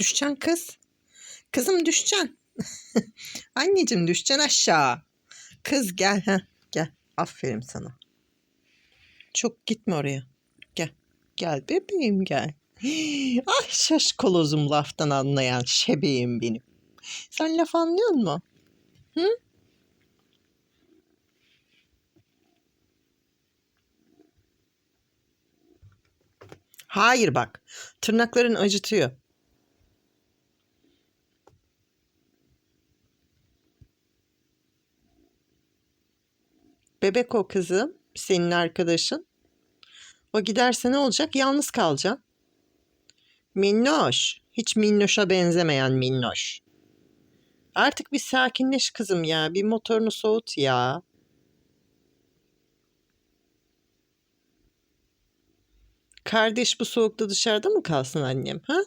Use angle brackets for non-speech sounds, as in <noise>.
Düşeceksin kız. Kızım düşeceksin. <laughs> Anneciğim düşeceksin aşağı. Kız gel ha gel. Aferin sana. Çok gitme oraya. Gel. Gel bebeğim gel. <gasps> Ah şaşkolozum laftan anlayan şebeğim benim. Sen laf anlıyor musun? Hı? Hayır bak. Tırnakların acıtıyor. Bebek o kızım. Senin arkadaşın. O giderse ne olacak? Yalnız kalacaksın. Minnoş. Hiç minnoşa benzemeyen minnoş. Artık bir sakinleş kızım ya. Bir motorunu soğut ya. Kardeş bu soğukta dışarıda mı kalsın annem? Ha?